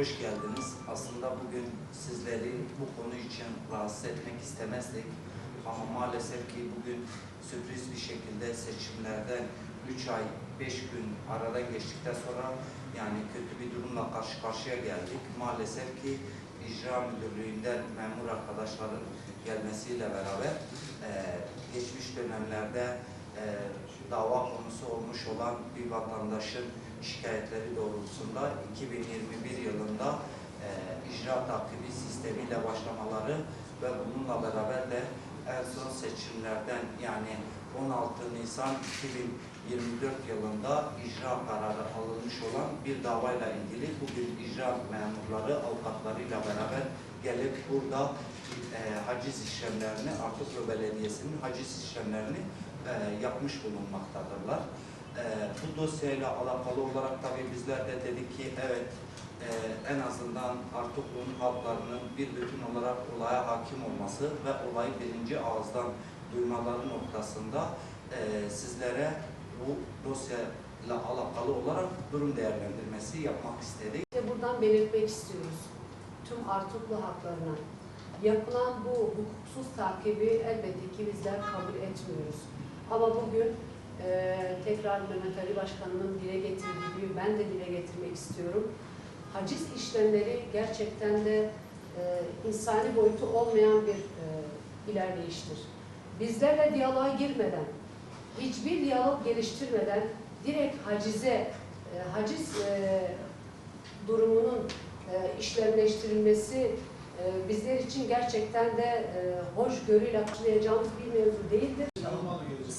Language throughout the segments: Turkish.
hoş geldiniz. Aslında bugün sizleri bu konu için rahatsız etmek istemezdik. Ama maalesef ki bugün sürpriz bir şekilde seçimlerden 3 ay 5 gün aradan geçtikten sonra yani kötü bir durumla karşı karşıya geldik. Maalesef ki icra müdürlüğünden memur arkadaşların gelmesiyle beraber eee, geçmiş dönemlerde eee, dava konusu olmuş olan bir vatandaşın şikayetleri doğrultusunda 2021 yılında eee icra takibi sistemiyle başlamaları ve bununla beraber de en son seçimlerden yani 16 Nisan 2024 yılında icra kararı alınmış olan bir davayla ilgili bugün icra memurları avukatlarıyla beraber gelip burada eee haciz işlemlerini Artuklu Belediyesi'nin haciz işlemlerini eee, yapmış bulunmaktadırlar. Eee, bu dosyayla alakalı olarak tabii bizler de dedik ki evet eee, en azından Artuklu'nun halklarının bir bütün olarak olaya hakim olması ve olayı birinci ağızdan duymaları noktasında eee, sizlere bu dosyayla alakalı olarak durum değerlendirmesi yapmak istedik. Ve buradan belirtmek istiyoruz tüm Artuklu haklarına. Yapılan bu hukuksuz takibi elbette ki bizler kabul etmiyoruz. Ama bugün e, tekrar Mehmet Ali Başkanımın dile getirdiği gibi ben de dile getirmek istiyorum. Haciz işlemleri gerçekten de e, insani boyutu olmayan bir e, ilerleyiştir. Bizlerle diyaloğa girmeden, hiçbir diyalog geliştirmeden direkt hacize, e, haciz durumunun işlemleştirilmesi bizler için gerçekten de hoşgörüyle karşılayacağımız bir mevzu değildir.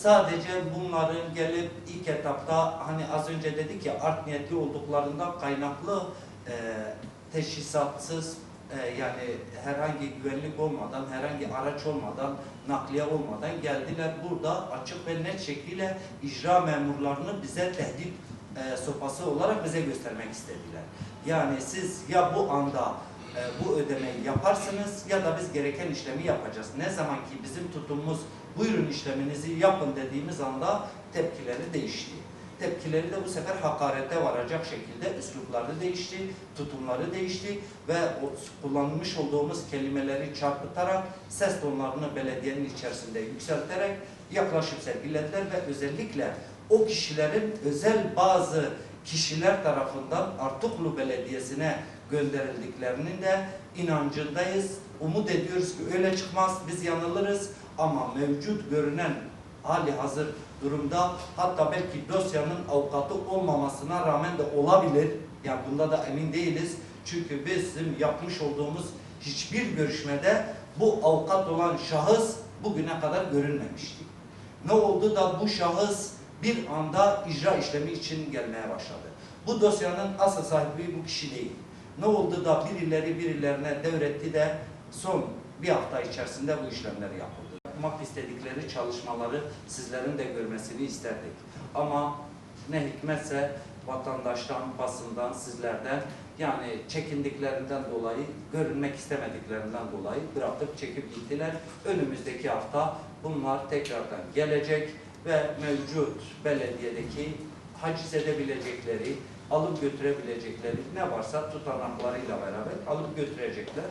Sadece bunların gelip ilk etapta hani az önce dedik ya art niyetli olduklarından kaynaklı e, teşhisatsız e, yani herhangi güvenlik olmadan, herhangi araç olmadan, nakliye olmadan geldiler burada açık ve net şekliyle icra memurlarını bize tehdit e, sopası olarak bize göstermek istediler. Yani siz ya bu anda bu ödemeyi yaparsınız ya da biz gereken işlemi yapacağız. Ne zaman ki bizim tutumumuz buyurun işleminizi yapın dediğimiz anda tepkileri değişti. Tepkileri de bu sefer hakarete varacak şekilde üslupları değişti, tutumları değişti ve kullanmış olduğumuz kelimeleri çarpıtarak ses tonlarını belediyenin içerisinde yükselterek yaklaşıp sergilediler ve özellikle o kişilerin özel bazı kişiler tarafından Artuklu Belediyesi'ne gönderildiklerinin de inancındayız. Umut ediyoruz ki öyle çıkmaz, biz yanılırız ama mevcut görünen hali hazır durumda hatta belki dosyanın avukatı olmamasına rağmen de olabilir. Yani bunda da emin değiliz. Çünkü bizim yapmış olduğumuz hiçbir görüşmede bu avukat olan şahıs bugüne kadar görünmemişti. Ne oldu da bu şahıs bir anda icra işlemi için gelmeye başladı. Bu dosyanın asıl sahibi bu kişi değil. Ne oldu da birileri birilerine devretti de son bir hafta içerisinde bu işlemler yapıldı. Yapmak istedikleri çalışmaları sizlerin de görmesini isterdik. Ama ne hikmetse vatandaştan, basından, sizlerden yani çekindiklerinden dolayı, görünmek istemediklerinden dolayı bırakıp çekip gittiler. Önümüzdeki hafta bunlar tekrardan gelecek ve mevcut belediyedeki haciz edebilecekleri, alıp götürebilecekleri ne varsa tutanaklarıyla beraber alıp götürecekler.